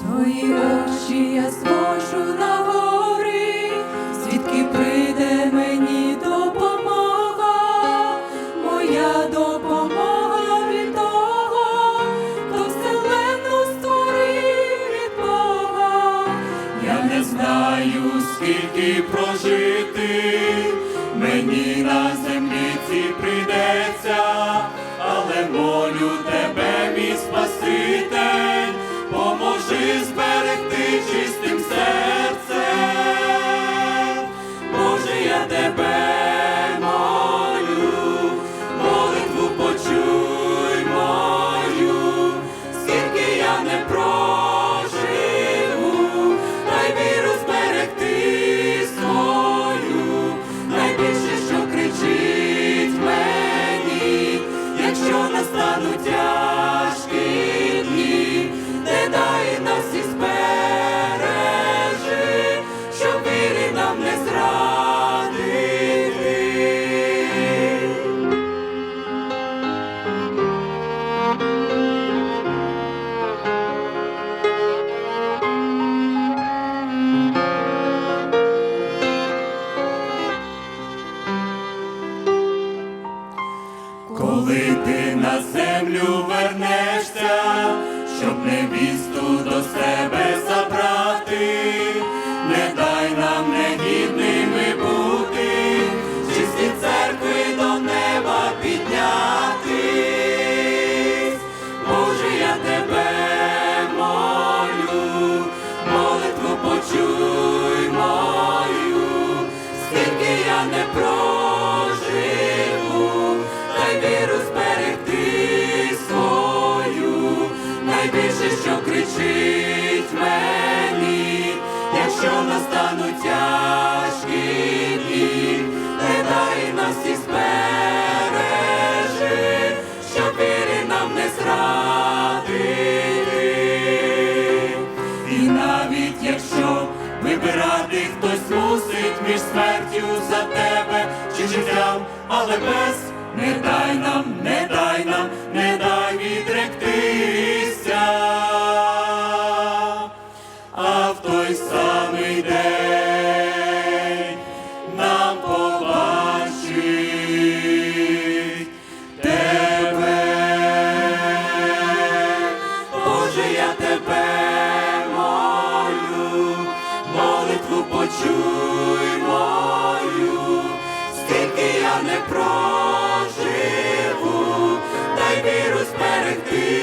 Свої очі я звожу на гори, звідки прийде мені допомога, моя допомога від того, хто вселенну створив від Бога. Я не знаю, скільки прожити, мені на землі цій прийдеться, але молю тебе, зберегти чистим Коли ти на землю вернешся, щоб невісту до себе забрати, не дай нам негідними якщо настануть тяжкі дні, не дай нас і збережи, щоб вірі нам не зрадити. І навіть якщо вибирати хтось мусить між смертю за тебе чи життям, але без не дай нам, не дай нам, не дай відректися, я тебе молю, молитву почуй мою, скільки я не проживу, дай віру зберегти